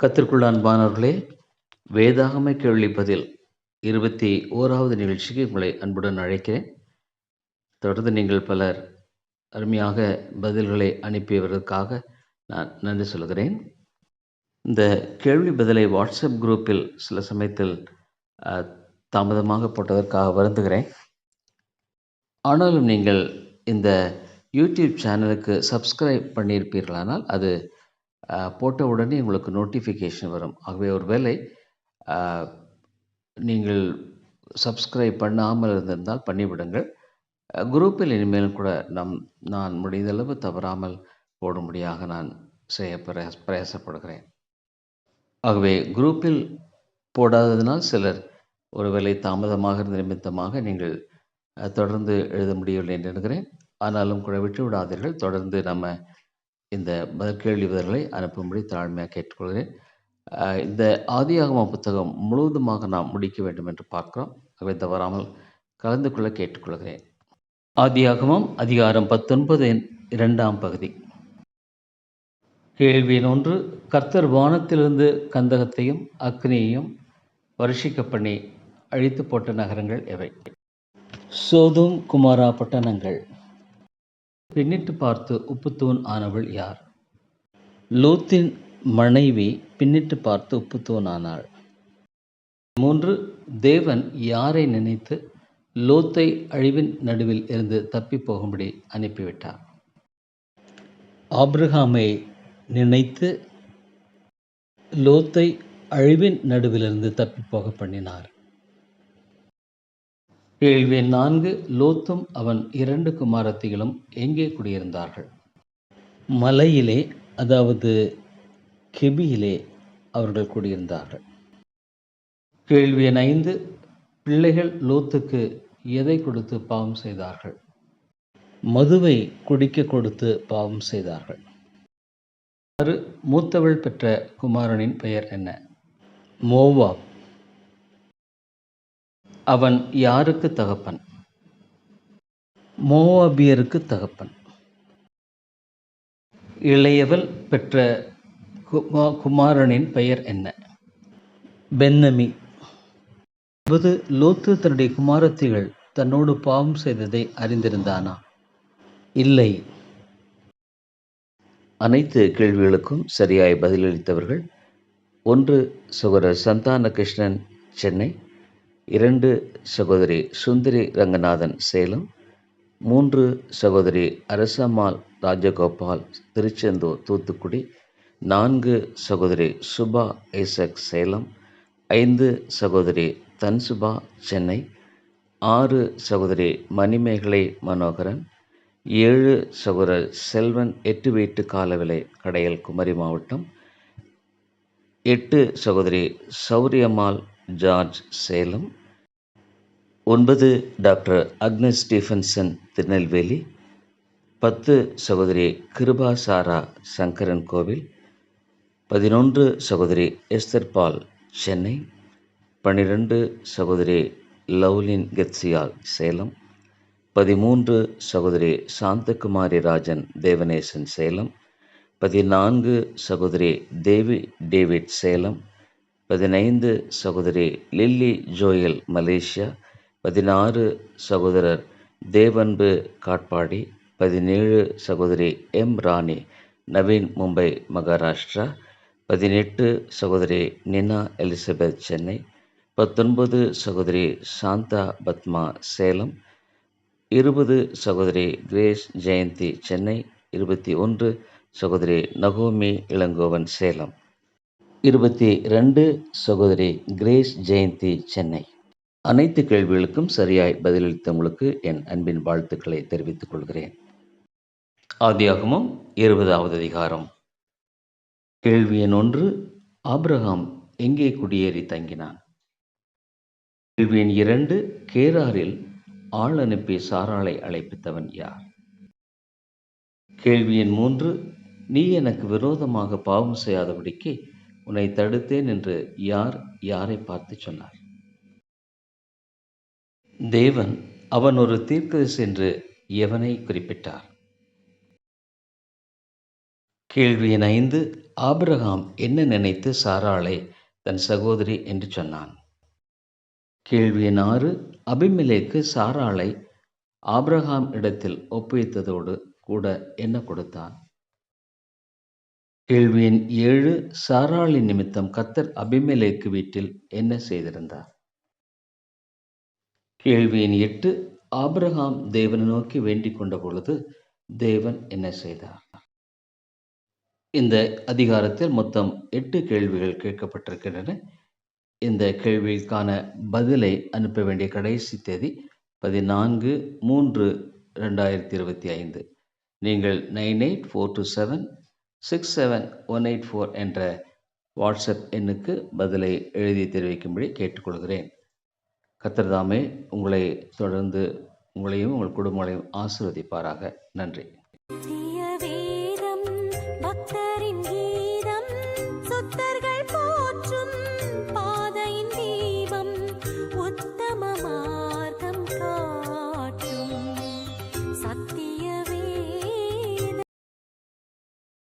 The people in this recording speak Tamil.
கத்திற்குள் அன்பானவர்களே வேதாகம கேள்வி பதில் இருபத்தி ஓராவது நிகழ்ச்சிக்கு உங்களை அன்புடன் அழைக்கிறேன். தொடர்ந்து நீங்கள் பலர் அருமையாக பதில்களை அனுப்பியவர்களுக்காக நான் நன்றி சொல்கிறேன். இந்த கேள்வி பதிலை வாட்ஸ்அப் குரூப்பில் சில சமயத்தில் தாமதமாக போட்டதற்காக வருந்துகிறேன். ஆனாலும் நீங்கள் இந்த யூடியூப் சேனலுக்கு சப்ஸ்கிரைப் பண்ணியிருப்பீர்களானால் அது போட்ட உடனே உங்களுக்கு நோட்டிஃபிகேஷன் வரும். ஆகவே ஒரு வேலை நீங்கள் சப்ஸ்கிரைப் பண்ணாமல் இருந்திருந்தால் பண்ணிவிடுங்கள். குரூப்பில் இனிமேலும் கூட நம் நான் முடிந்தளவு தவறாமல் போடும்படியாக நான் செய்ய பிரயாச பிரயாசப்படுகிறேன். ஆகவே குரூப்பில் போடாததினால் சிலர் ஒருவேளை தாமதமாக இருந்த நிமித்தமாக நீங்கள் தொடர்ந்து எழுத முடியவில்லை என்று நினைக்கிறேன் ஆனாலும் கூட விட்டு விடாதீர்கள் தொடர்ந்து நம்ம இந்த பதில் கேள்வி பதில்களை அனுப்பும்படி தாழ்மையாக கேட்டுக்கொள்கிறேன். இந்த ஆதியாகம புத்தகம் முழுவதுமாக நாம் முடிக்க வேண்டும் என்று பார்க்கிறோம். அவை தவறாமல் கலந்து கொள்ள கேட்டுக்கொள்கிறேன். ஆதியாகமம் அதிகாரம் பத்தொன்பது இரண்டாம் பகுதி. கேள்வியின் ஒன்று கர்த்தர் வானத்திலிருந்து கந்தகத்தையும் அக்னியையும் வருஷிக்க பண்ணி அழித்து போட்ட நகரங்கள் எவை? சோதும் குமாரா பட்டணங்கள். பின்னிட்டு பார்த்து உப்புத்தூண் ஆனவள் யார்? லோத்தின் மனைவி பின்னிட்டு பார்த்து உப்புத்தூண் ஆனாள். மூன்று தேவன் யாரை நினைத்து லோத்தை அழிவின் நடுவில் இருந்து தப்பி போகும்படி அனுப்பிவிட்டார்? ஆப்ரஹாமை நினைத்து லோத்தை அழிவின் நடுவிலிருந்து தப்பி போக பண்ணினார். கேள்வி நான்கு லோத்தும் அவன் இரண்டு குமாரத்திகளும் எங்கே குடியிருந்தார்கள்? மலையிலே அதாவது கெபியிலே அவர்கள் குடியிருந்தார்கள். கேள்வி எண் ஐந்து பிள்ளைகள் லோத்துக்கு எதை கொடுத்து பாவம் செய்தார்கள்? மதுவை குடிக்க கொடுத்து பாவம் செய்தார்கள். ஆறு மூத்தவள் பெற்ற குமாரனின் பெயர் என்ன? மோவாப். அவன் யாருக்கு தகப்பன்? மோவாபியருக்கு தகப்பன். இளையவள் பெற்ற குமா- குமாரனின் பெயர் என்ன? பென்னமி. அதாவது லோத்து தன்னுடைய குமாரத்திகள் தன்னோடு பாவம் செய்ததை அறிந்திருந்தானா? இல்லை. அனைத்து கேள்விகளுக்கும் சரியாய் பதிலளித்தவர்கள் ஒன்று சுகர சந்தான கிருஷ்ணன் சென்னை. இரண்டு சகோதரி சுந்தரி ரங்கநாதன் சேலம் மூன்று சகோதரி அரசம்மாள் ராஜகோபால் திருச்செந்தூர் தூத்துக்குடி நான்கு சகோதரி சுபா ஐசக் சேலம் ஐந்து சகோதரி தன்சுபா சென்னை ஆறு சகோதரி மணிமேகலை மனோகரன் ஏழு சகோதரர் செல்வன் எட்டு வீட்டு காலவிலை கடையல் குமரி மாவட்டம் எட்டு சகோதரி சௌரியம்மாள் ஜார்ஜ் சேலம் ஒன்பது டாக்டர் அக்னஸ் ஸ்டீஃபன்சன் திருநெல்வேலி. பத்து சகோதரி கிருபா சாரா சங்கரன் கோவில். பதினொன்று சகோதரி எஸ்தர் பால் சென்னை. பன்னிரெண்டு சகோதரி லவ்லின் கெத்சியால் சேலம். பதிமூன்று சகோதரி சாந்தகுமாரி ராஜன் தேவநேசன் சேலம். பதினான்கு சகோதரி தேவி டேவிட் சேலம். பதினைந்து சகோதரி லில்லி ஜோயல் மலேசியா. பதினாறு சகோதரர் தேவன்பு காட்பாடி பதினேழு சகோதரி எம் ராணி நவீன் மும்பை மகாராஷ்டிரா பதினெட்டு சகோதரி நினா எலிசபெத் சென்னை பத்தொன்பது சகோதரி சாந்தா பத்மா சேலம் இருபது சகோதரி கிரேஸ் ஜெயந்தி சென்னை இருபத்தி ஒன்று சகோதரி நகோமி இளங்கோவன் சேலம் இருபத்தி ரெண்டு சகோதரி கிரேஸ் ஜெயந்தி சென்னை. அனைத்து கேள்விகளுக்கும் சரியாய் பதிலளித்தவங்களுக்கு என் அன்பின் வாழ்த்துக்களை தெரிவித்துக் கொள்கிறேன். ஆதியாகமம் இருபதாவது அதிகாரம். கேள்வி எண் ஒன்று ஆப்ரஹாம் எங்கே குடியேறி தங்கினான்? கேள்வி எண் இரண்டு கேராரில் ஆள் அனுப்பி சாராளை அழைப்பித்தவன் யார்? கேள்வி எண் மூன்று நீ எனக்கு விரோதமாக பாவம் செய்யாதபடிக்கு உன்னை தடுத்தேன் என்று யார் யாரை பார்த்து சொன்னார்? தேவன் அவன் ஒரு தீர்க்கதரிசி என்று எவனை குறிப்பிட்டார்? கேள்வி எண் ஐந்து ஆபிரகாம் என்ன நினைத்து சாராளை தன் சகோதரி என்று சொன்னான்? கேள்வி எண் ஆறு அபிமிலேக்கு சாராளை ஆபிரகாம் இடத்தில் ஒப்புவித்ததோடு கூட என்ன கொடுத்தான்? கேள்வி எண் ஏழு சாராளின் நிமித்தம் கத்தர் அபிமெலேக்கு வீட்டில் என்ன செய்திருந்தார்? கேள்வி எண் எட்டு ஆபிரகாம் தேவனை நோக்கி வேண்டிக் கொண்ட பொழுது தேவன் என்ன செய்தார்? இந்த அதிகாரத்தில் மொத்தம் எட்டு கேள்விகள் கேட்கப்பட்டிருக்கின்றன. இந்த கேள்விக்கான பதிலை அனுப்ப வேண்டிய கடைசி தேதி பதினான்கு மூன்று ரெண்டாயிரத்தி இருபத்தி ஐந்து. நீங்கள் nine eight four two seven six seven one eight four என்ற வாட்ஸ்அப் எண்ணுக்கு பதிலை எழுதி தெரிவிக்கும்படி கேட்டுக்கொள்கிறேன். கத்திரதாமே உங்களை தொடர்ந்து உங்களையும் உங்கள் குடும்பங்களையும் ஆசிர்வதிப்பாராக. நன்றி.